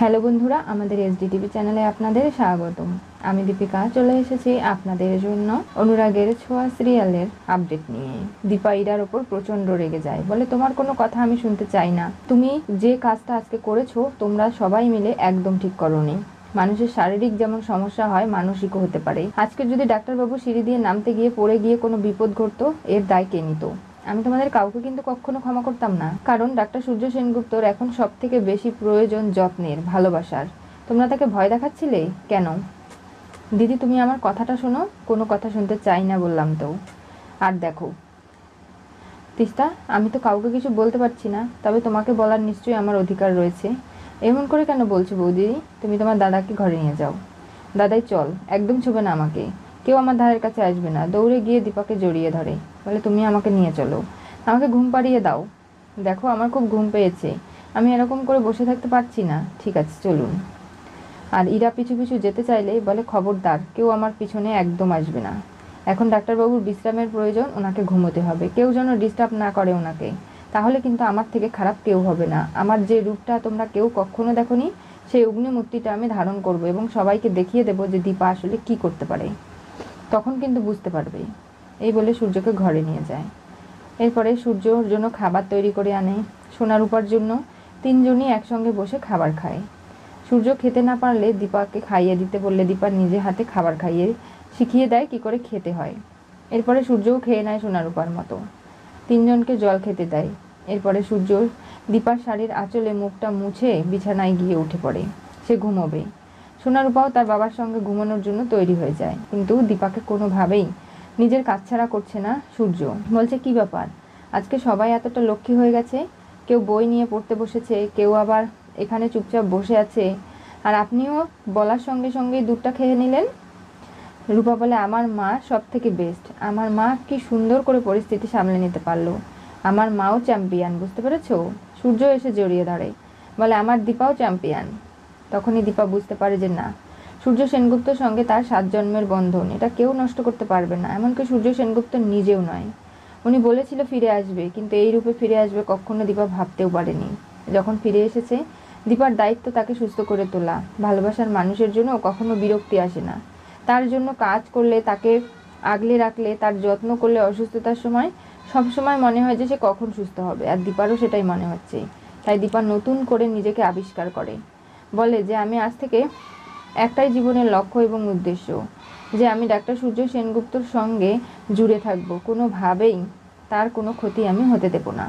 Hello বন্ধুরা, আমাদের SD TV চ্যানেলে আপনাদের স্বাগতম। আমি দীপিকা, চলে এসেছি আপনাদের জন্য অনুরাগের ছোঁয়া সিরিয়ালের আপডেট নিয়ে। দীপা ইরার ওপর প্রচণ্ড রেগে যায়, বলে, তোমার কোনো কথা আমি শুনতে চাই না। তুমি যে কাজটা আজকে করেছ, তোমরা সবাই মিলে একদম ঠিক করোনি। মানুষের শারীরিক যেমন সমস্যা হয়, মানসিকও হতে পারে। আজকে যদি ডাক্তারবাবু সিঁড়ি দিয়ে নামতে গিয়ে পড়ে গিয়ে কোনো বিপদ ঘটতো, এর দায় কে নিত? আমি তোমাদের কাউকে কিন্তু কখনো ক্ষমা করতাম না। কারণ ডাক্তার সূর্য সেনগুপ্তর এখন সব থেকে বেশি প্রয়োজন যত্নের, ভালোবাসার। তোমরা তাকে ভয় দেখাচ্ছিলে? কেন? দিদি, তুমি আমার কথাটা শোনো, কোনো কথা শুনতে চাই না বললাম তো। আর দেখো, তিস্তা, আমি তো কাউকে কিছু বলতে পারছি না, তবে তোমাকে বলার নিশ্চয়ই আমার অধিকার রয়েছে। এমন করে কেন বলছো বৌদি? তুমি তোমার দাদাকে ঘরে নিয়ে যাও। দাদাই, চল, একদম ছুবে না আমাকে। কেউ আমার ধারের কাছে আসবে না। দৌড়ে গিয়ে দীপাকে জড়িয়ে ধরে। বলে, তুমি আমাকে নিয়ে চলো। আমাকে ঘুম পাড়িয়ে দাও। দেখো, আমার খুব ঘুম পেয়েছে। আমি এরকম করে বসে থাকতে পারছি না। ঠিক আছে, চলুন। আর ইরা পিছু পিছু যেতে চাইলে বলে, খবরদার, কেউ আমার পিছনে একদম আসবে না। এখন ডাক্তারবাবুর বিশ্রামের প্রয়োজন, ওনাকে ঘুমোতে হবে। কেউ যেন ডিস্টার্ব না করে ওনাকে। তাহলে কিন্তু আমার থেকে খারাপ কেউ হবে না। আমার যে রূপটা তোমরা কেউ কখনো দেখোনি, সেই অগ্নিমূর্তিটা আমি ধারণ করব এবং সবাইকে দেখিয়ে দেবো যে দীপা আসলে কি করতে পারে। তখন কিন্তু বুঝতে পারবে এই বলে সূর্যকে ঘরে নিয়ে যায়। এরপরে সূর্যর জন্য খাবার তৈরি করে আনে। সোনার উপার জন্য তিনজনই একসঙ্গে বসে খাবার খায়। সূর্য খেতে না পারলে দীপাকে খাইয়ে দিতে বললে দীপা নিজে হাতে খাবার খাইয়ে শিখিয়ে দেয় কি করে খেতে হয়। এরপরে সূর্যও খেয়ে নেয় সোনার উপার মতো। তিনজনকে জল খেতে দেয়। এরপরে সূর্য দীপার শাড়ির আঁচলে মুখটা মুছে বিছানায় গিয়ে উঠে পড়ে। সে ঘুমোবে। সোনারূপাও তার বাবার সঙ্গে ঘুমানোর জন্য তৈরি হয়ে যায়। কিন্তু দীপাকে কোনোভাবেই নিজের কাজ ছাড়া করছে না সূর্য। বলছে, কি ব্যাপার? আজকে সবাই এতটা লক্ষ্মী হয়ে গেছে? কেউ বই নিয়ে পড়তে বসেছে, কেউ আবার এখানে চুপচাপ বসে আছে। আর আপনিও বলার সঙ্গে সঙ্গেই দুধটা খেয়ে নিলেন? রূপা বলে, আমার মা সব থেকে বেস্ট আমার মা কি সুন্দর করে পরিস্থিতি সামলে নিতে পারল। আমার মাও চ্যাম্পিয়ন বুঝতে পেরেছ? সূর্য এসে জড়িয়ে ধরে। বলে, আমার দীপাও চ্যাম্পিয়ন তখনই দীপা বুঝতে পারে যে না, সূর্য সেনগুপ্তর সঙ্গে তার সাত জন্মের বন্ধন, এটা কেউ নষ্ট করতে পারবে না, এমনকি সূর্য সেনগুপ্ত নিজেও নয়। উনি বলেছিল ফিরে আসবে, কিন্তু এই রূপে ফিরে আসবে কখনো দীপা ভাবতেও পারেনি। যখন ফিরে এসেছে, দীপার দায়িত্ব তাকে সুস্থ করে তোলা, ভালোবাসার মানুষের জন্য কখনো বিরক্তি আসে না। তার জন্য কাজ করলে, তাকে আগলে রাখলে, তার যত্ন করলে অসুস্থতার সময়, সব সময় মনে হয় যে সে কখন সুস্থ হবে, আর দীপারও সেটাই মনে হচ্ছে। তাই দীপা নতুন করে নিজেকে আবিষ্কার করে। বলে যে, আমি আজ থেকে একটাই জীবনের লক্ষ্য এবং উদ্দেশ্য, যে আমি ডাক্তার সূর্য সেনগুপ্তর সঙ্গে জুড়ে থাকব। কোনোভাবেই তার কোনো ক্ষতি আমি হতে দেব না।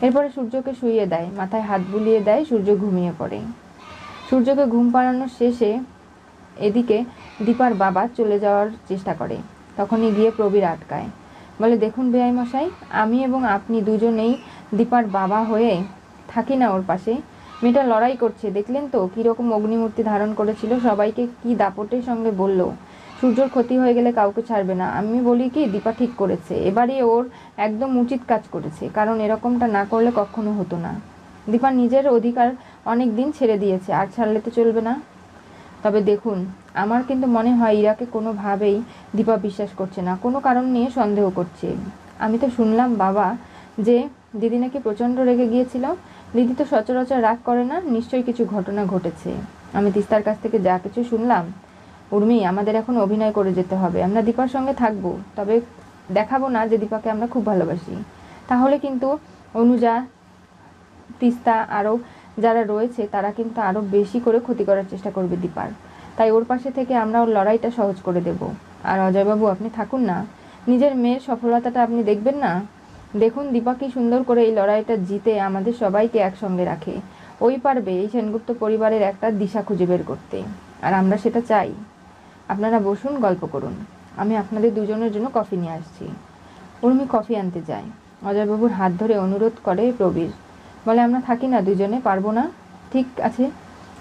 এরপরে সূর্যকে শুইয়ে দেয়, মাথায় হাত বুলিয়ে দেয়, সূর্য ঘুমিয়ে পড়ে। সূর্যকে ঘুম পাড়ানোর শেষে এদিকে দীপার বাবা চলে যাওয়ার চেষ্টা করে। তখনই গিয়ে প্রবীর আটকায়। বলে, দেখুন বেআই মশাই, আমি এবং আপনি দুজনেই দীপার বাবা হয়ে থাকি না ওর পাশে। মেয়েটা লড়াই করছে, দেখলেন তো? কীরকম অগ্নিমূর্তি ধারণ করেছিল, সবাইকে কি দাপটের সঙ্গে বলল? সূর্যর ক্ষতি হয়ে গেলে কাউকে ছাড়বে না। আমি বলি কি, দীপা ঠিক করেছে। এবারে ওর একদম উচিত কাজ করেছে, কারণ এরকমটা না করলে কখনো হতো না। দীপা নিজের অধিকার অনেক দিন ছেড়ে দিয়েছে, আর ছাড়লে তো চলবে না। তবে দেখুন, আমার কিন্তু মনে হয় ইরাকে কোনোভাবেই দীপা বিশ্বাস করছে না, কোনো কারণ নিয়ে সন্দেহ করছে। আমি তো শুনলাম বাবা যে দিদি নাকি প্রচণ্ড রেগে গিয়েছিল দিদি তো সচরাচর রাগ করে না, নিশ্চয়ই কিছু ঘটনা ঘটেছে। আমি তিস্তার কাছ থেকে যা কিছু শুনলাম, উর্মি, আমাদের এখন অভিনয় করে যেতে হবে। আমরা দীপার সঙ্গে থাকব, তবে দেখাবো না যে দীপাকে আমরা খুব ভালোবাসি। তাহলে কিন্তু অনুজা, তিস্তা আরও যারা রয়েছে, তারা কিন্তু আরও বেশি করে ক্ষতি করার চেষ্টা করবে দীপার। তাই ওর পাশে থেকে আমরা ওর লড়াইটা সহজ করে দেব। আর অজয়বাবু, আপনি থাকুন না। নিজের মেয়ের সফলতাটা আপনি দেখবেন না? দেখুন, দীপা কি সুন্দর করে এই লড়াইটা জিতে আমাদের সবাইকে একসঙ্গে রাখে। ওই পারবে এই সেনগুপ্ত পরিবারের একটা দিশা খুঁজে বের করতে। আর আমরা সেটা চাই। আপনারা বসুন, গল্প করুন। আমি আপনাদের দুজনের জন্য কফি নিয়ে আসছি। উর্মি কফি আনতে যায়। অজয়বাবুর হাত ধরে অনুরোধ করে প্রবীর। বলে, আমরা থাকি না দুজনে, পারব না। ঠিক আছে।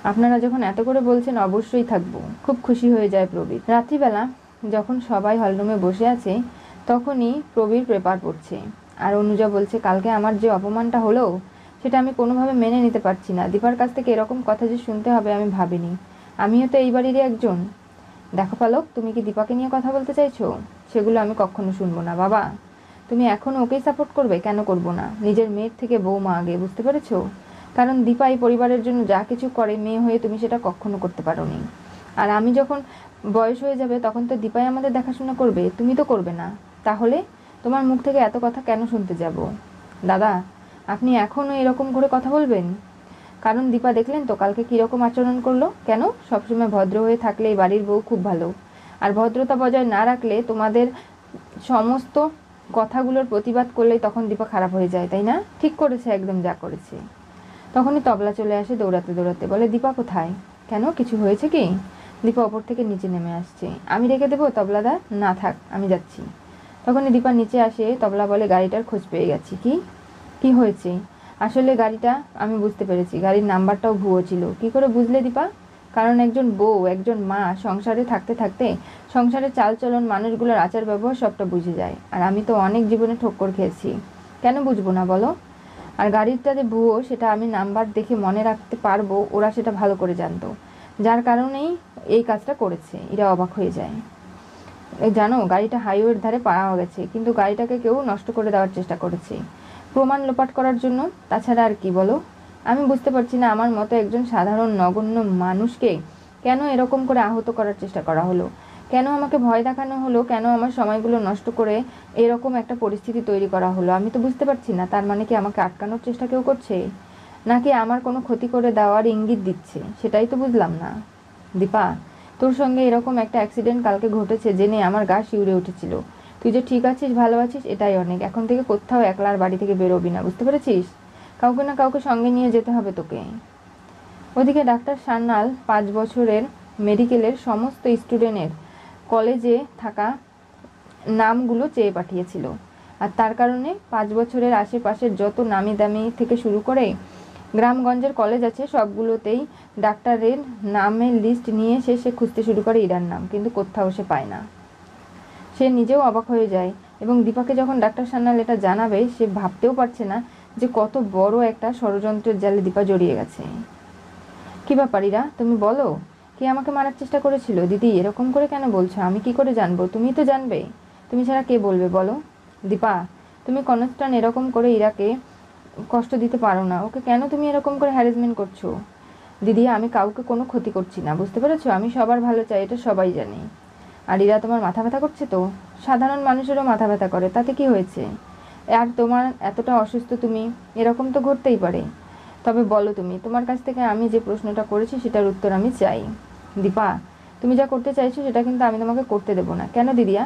আপনারা যখন এত করে বলছেন, অবশ্যই থাকব। খুব খুশি হয়ে যায় প্রবীর। রাত্রিবেলা যখন সবাই হলরুমে বসে আছে, তখনই প্রবীর পেপার পড়ছে আর অনুজা বলছে, কালকে আমার যে অপমানটা হলো, সেটা আমি কোনোভাবে মেনে নিতে পারছি না। দীপার কাছ থেকে এরকম কথা যে শুনতে হবে, আমি ভাবিনি। আমিও তো এই বাড়িরই একজন। দেখো পালক, তুমি কি দীপাকে নিয়ে কথা বলতে চাইছো? সেগুলো আমি কখনো শুনব না, বাবা। তুমি এখন ওকেই সাপোর্ট করবে? কেন করব না? নিজের মেয়ের থেকে বৌমা আগে, বুঝতে পেরেছ? কারণ দীপা এই পরিবারের জন্য যা কিছু করে, মেয়ে হয়ে তুমি সেটা কখনো করতে পারো নি আর আমি যখন বয়স হয়ে যাবে, তখন তো দীপাই আমাদের দেখাশোনা করবে। তুমি তো করবে না। তাহলে তোমার মুখ থেকে এত কথা কেন শুনতে যাব? দাদা, আপনি এখনও এরকম করে কথা বলবেন? কারণ দীপা দেখলেন তো কালকে কীরকম আচরণ করল? কেন? সবসময় ভদ্র হয়ে থাকলে এই বাড়ির বউ খুব ভালো। আর ভদ্রতা বজায় না রাখলে তোমাদের সমস্ত কথাগুলোর প্রতিবাদ করলেই তখন দীপা খারাপ হয়ে যায়, তাই না? ঠিক করেছে, একদম যা করেছে। তখনই তবলা চলে আসে দৌড়াতে দৌড়াতে। বলে, দীপা কোথায়? কেন? কিছু হয়েছে কি? দীপা ওপর থেকে নিচে নেমে আসছে। আমি রেখে দেবো তবলাদা? না থাক, আমি যাচ্ছি। তখনই দীপা নিচে আসে, তবলা বলে, গাড়িটার খোঁজ পেয়ে গেছি। কি? কি হয়েছে? আসলে গাড়িটা, আমি বুঝতে পেরেছি, গাড়ির নাম্বারটাও ভুয়ো ছিল। কি করে বুঝলে দীপা? কারণ একজন বউ, একজন মা, সংসারে থাকতে থাকতে সংসারের চালচলন, মানুষগুলোর আচার ব্যবহার সবটা বুঝে যায়। আর আমি তো অনেক জীবনে ঠক্কর খেয়েছি। কেন বুঝব না বলো? আর গাড়িটা যে ভুয়ো, সেটা আমি নাম্বার দেখে মনে রাখতে পারব, ওরা সেটা ভালো করে জানতো। যার কারণেই এই কাজটা করেছে। এরা অবাক হয়ে যায়। এই জানো, গাড়িটা হাইওয়ের ধারে পাওয়া গেছে, কিন্তু গাড়িটাকে কেউ নষ্ট করে দেওয়ার চেষ্টা করেছে। প্রমাণ লোপাট করার জন্য? তাছাড়া আর কি বলো? আমি বুঝতে পারছি না আমার মতো একজন সাধারণ নগণ্য মানুষকে কেন এরকম করে আহত করার চেষ্টা করা হলো? কেন আমাকে ভয় দেখানো হলো? কেন আমার সময়গুলো নষ্ট করে এরকম একটা পরিস্থিতি তৈরি করা হলো? আমি তো বুঝতে পারছি না, তার মানে কি আমাকে আটকানোর চেষ্টা কেউ করছে? নাকি আমার কোনো ক্ষতি করে দেওয়ার ইঙ্গিত দিচ্ছে? সেটাই তো বুঝলাম না। দীপা তোর সঙ্গে এরকম একটা অ্যাক্সিডেন্ট কালকে ঘটেছে জেনে আমার গা শিউরে উঠেছিল। তুই যে ঠিক আছিস, ভালো আছিস, এটাই অনেক। এখন থেকে কোথাও একলার বাড়ি থেকে বেরোবি না, বুঝতে পেরেছিস? কাউকে না কাউকে সঙ্গে নিয়ে যেতে হবে তোকে। ওদিকে ডাক্তার সান্যাল পাঁচ বছরের মেডিকেলের সমস্ত স্টুডেন্টের কলেজে থাকা নামগুলো চেয়ে পাঠিয়েছিল। আর তার কারণে পাঁচ বছরের আশেপাশের যত নামি দামি থেকে শুরু করে গ্রামগঞ্জের কলেজ আছে, সবগুলোতেই ডাক্তারের নামের লিস্ট নিয়ে এসে সে খুঁজতে শুরু করে ইরার নাম, কিন্তু কোথাও সে পায় না। সে নিজেও অবাক হয়ে যায় এবং দীপাকে যখন ডাক্তার সান্যাল এটা জানাবে, সে ভাবতেও পারছে না যে কত বড় একটা ষড়যন্ত্রের জালে দীপা জড়িয়ে গেছে। কি ব্যাপার ইরা, তুমি বলো? কে আমাকে মারার চেষ্টা করেছিল? দিদি, এরকম করে কেন বলছো? আমি কি করে জানব? তুমি তো জানবে। তুমি ছাড়া কে বলবে বলো? দীপা, তুমি কনস্টান এরকম করে ইরাকে কষ্ট দিতে পারো না। ওকে কেন তুমি এরকম করে হ্যারাসমেন্ট করছ? দিদি, আমি কাউকে কোনো ক্ষতি করছি না, বুঝতে পেরেছ? আমি সবার ভালো চাই, এটা সবাই জানে। আর ইরা তোমার মাথা ব্যথা করছে তো? সাধারণ মানুষেরও মাথা ব্যথা করে, তাতে কি হয়েছে? আর তোমার এতটা অসুস্থ তুমি, এরকম তো ঘটতেই পারে। তবে বলো তুমি, তোমার কাছ থেকে আমি যে প্রশ্নটা করেছি, সেটার উত্তর আমি চাই। দীপা, তুমি যা করতে চাইছো, সেটা কিন্তু আমি তোমাকে করতে দেবো না। কেন দিদিয়া?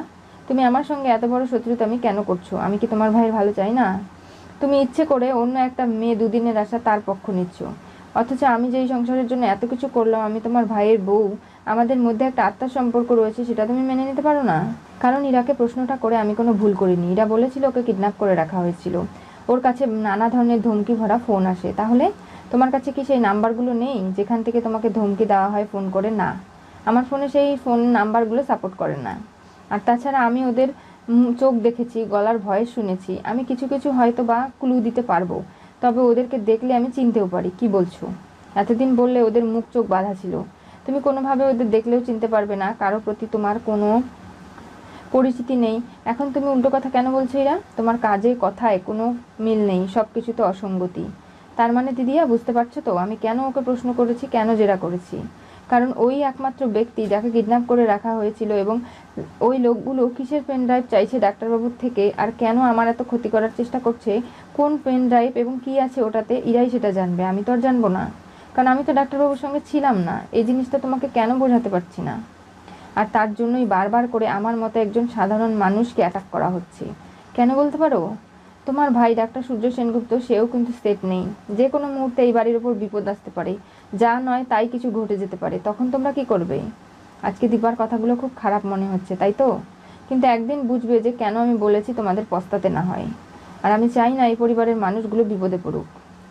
তুমি আমার সঙ্গে এত বড় শত্রুতা আমি কেন করছ? আমি কি তোমার ভাইয়ের ভালো চাই না? তুমি ইচ্ছে করে অন্য একটা মেয়ে দুদিনের আশা তার পক্ষ নিচ্ছ। অথচ আমি যেই সংসারের জন্য এত কিছু করলাম, আমি তোমার ভাইয়ের বউ, আমাদের মধ্যে একটা আত্মার সম্পর্ক রয়েছে, সেটা তুমি মেনে নিতে পারো না? কারণ ইরাকে প্রশ্নটা করে আমি কোনো ভুল করিনি। ইরা বলেছিল ওকে কিডন্যাপ করে রাখা হয়েছিল। ওর কাছে নানা ধরনের ধমকি ভরা ফোন আসে। তাহলে তোমার কাছে কি সেই নাম্বারগুলো নেই, যেখান থেকে তোমাকে ধমকি দেওয়া হয় ফোন করে? না। আমার ফোনে সেই ফোন নাম্বারগুলো সাপোর্ট করে না। আর তাছাড়া আমি ওদের চোখ দেখেছি, গলার ভয়েস শুনেছি। আমি কিছু কিছু হয়তো বা ক্লু দিতে পারব। তবে ওদেরকে দেখলে আমি চিনতেও পারি। কি বলছো? এতদিন বললে ওদের মুখ চোখ বাঁধা ছিল। তুমি কোনোভাবে ওদের দেখলেও চিনতে পারবে না। কারও প্রতি তোমার কোনো পরিচিতি নেই। এখন তুমি উল্টো কথা কেন বলছো এরা তোমার কাজে, কথায় কোনো মিল নেই। সব কিছুতে অসঙ্গতি। তার মানে দিদিয়া, বুঝতে পারছ তো? আমি কেন ওকে প্রশ্ন করেছি? কেন জেরা করেছি? কারণ ওই একমাত্র ব্যক্তি যাকে কিডন্যাপ করে রাখা হয়েছিল এবং ওই লোকগুলো কিসের পেন ড্রাইভ চাইছে ডাক্তারবাবুর থেকে? আর কেন আমার এত ক্ষতি করার চেষ্টা করছে? কোন পেন ড্রাইভ এবং কি আছে ওটাতে? ইরাই সেটা জানবে, আমি তো আর জানব না। কারণ আমি তো ডাক্তারবাবুর সঙ্গে ছিলাম না। এই জিনিসটা তোমাকে কেন বোঝাতে পারছি না? আর তার জন্যই বারবার করে আমার মতো একজন সাধারণ মানুষকে অ্যাটাক করা হচ্ছে। কেন বলতে পারো? তোমার ভাই ডাক্তার সূর্য সেনগুপ্ত, সেও কিন্তু সেট নেই। যে কোনো মুহূর্তে এই বাড়ির ওপর বিপদ আসতে পারে। যা নয় তাই কিছু ঘটে যেতে পারে। তখন তোমরা কি করবে? আজকে দীপার কথাগুলো খুব খারাপ মনে হচ্ছে, তাই তো? কিন্তু একদিন বুঝবে যে কেন আমি বলেছি তোমাদের পস্তাতে না হয়। আর আমি চাই না এই পরিবারের মানুষগুলো বিপদে পড়ুক।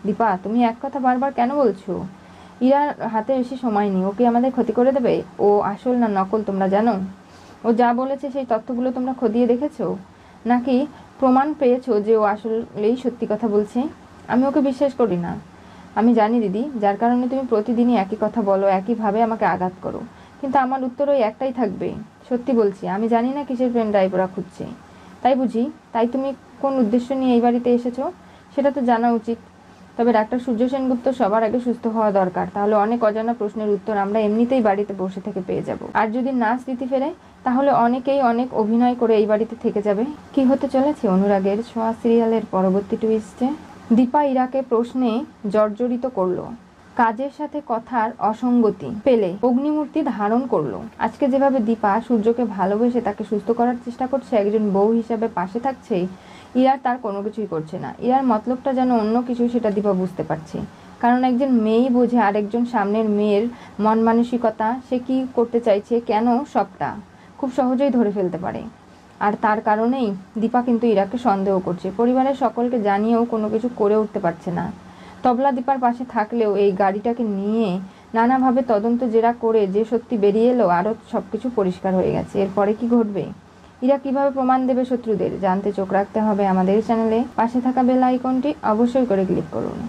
দীপা, তুমি এক কথা বারবার কেন বলছো? ইরার হাতে বেশি সময় নেই ওকে আমাদের ক্ষতি করে দেবে? ও আসল না নকল তোমরা জানো? ও যা বলেছে সেই তথ্যগুলো তোমরা খতিয়ে দেখেছ? নাকি প্রমাণ পেয়েছ যে ও আসলেই সত্যি কথা বলছে? আমি ওকে বিশ্বাস করি না। আমি জানি দিদি, যার কারণে তুমি প্রতিদিনই একই কথা বলো, একইভাবে আমাকে আঘাত করো। কিন্তু আমার উত্তর ওই একটাই থাকবে। সত্যি বলছি, আমি জানি না কিসের পেন ড্রাইভ ওরা খুঁজছে। তাই বুঝি, তাই তুমি কোন উদ্দেশ্য নিয়ে এই বাড়িতে এসেছ? সেটা তো জানা উচিত। তবে ডাক্তার সূর্য সেনগুপ্ত সবার আগে সুস্থ হওয়া দরকার। তাহলে অনেক অজানা প্রশ্নের উত্তর আমরা এমনিতেই বাড়িতে বসে থেকে পেয়ে যাব। আর যদি না স্মৃতি ফেরে, তাহলে অনেকেই অনেক অভিনয় করে এই বাড়িতে থেকে যাবে। কি হতে চলেছে অনুরাগের ছোঁয়া সিরিয়ালের পরবর্তী টুইস্টে দীপা ইরাকে প্রশ্নে জর্জরিত করল, কাজের সাথে কথার অসঙ্গতি পেলে অগ্নিমূর্তি ধারণ করল। আজকে যেভাবে দীপা সূর্যকে ভালোবেসে তাকে সুস্থ করার চেষ্টা করছে, একজন বউ হিসাবে পাশে থাকছে, ইরার তার কোনো কিছুই করছে না। ইরার মতলবটা যেন অন্য কিছু সেটা দীপা বুঝতে পারছে। কারণ একজন মেয়েই বোঝে আরেকজন সামনের মেয়ের মন মানসিকতা সে কি করতে চাইছে, কেন সবটা? খুব সহজেই ধরে ফেলতে পারে। আর তার কারণেই দীপা কিন্তু ইরাকে সন্দেহ করছে। পরিবারের সকলকে জানিয়েও কোনো কিছু করে উঠতে পারছে না। তবলা দীপার পাশে থাকলেও এই গাড়িটাকে নিয়ে নানাভাবে তদন্ত জেরা করে যে সত্যি বেরিয়ে এলো, আরও সব কিছু পরিষ্কার হয়ে গেছে। এরপরে কি ঘটবে? ইরা কীভাবে প্রমাণ দেবে শত্রুদের? জানতে চোখ রাখতে হবে আমাদের চ্যানেলে। পাশে থাকা বেল আইকনটি অবশ্যই করে ক্লিক করুন।